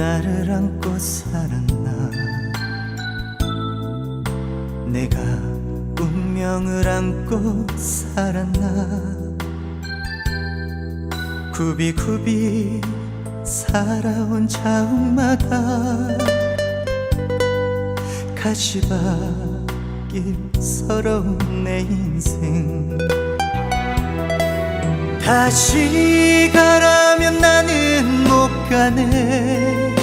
나를 안고 살았나? 내가 운명을 안고 살았나? 굽이굽이 살아온 자욱마다 가시밭길 서러운 내 인생. 다시 가라면 나는 못 가네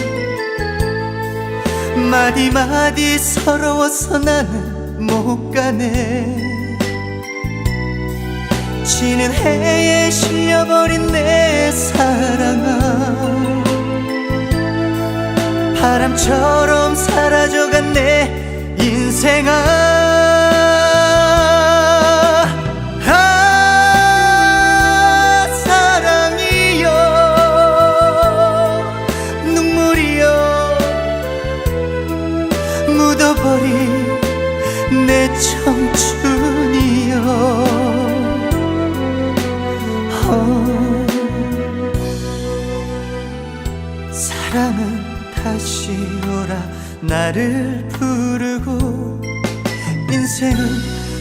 마디마디 서러워서 나는 못 가네. 지는 해에 실려버린 내 사랑아. 바람처럼 사라져간 내 인생아 아 묻어버린 내 청춘이여. 어, 사랑은 다시 오라. 나를 부르고 인생은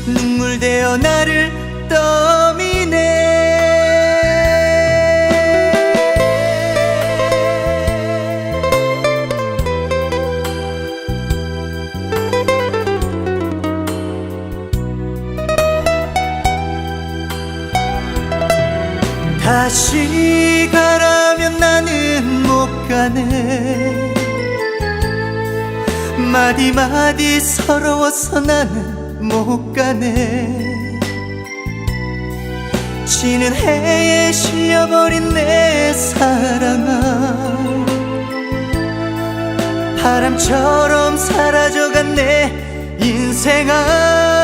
눈물 되어 나를 떠 다시 가라면 나는 못 가네. 마디마디 서러워서 나는 못 가네. 지는 해에 실려버린 내 사랑아. 바람처럼 사라져간 내 인생아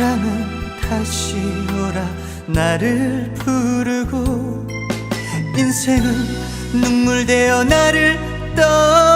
사랑은 다시 오라. 나를 부르고 인생은 눈물 되어 나를 떠미네